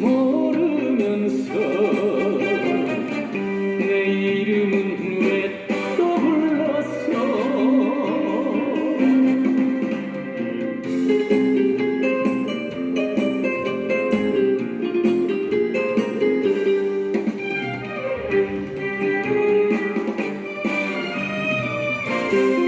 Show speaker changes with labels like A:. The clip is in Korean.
A: 모르면서 내 이름은 왜 또 불렀어 음.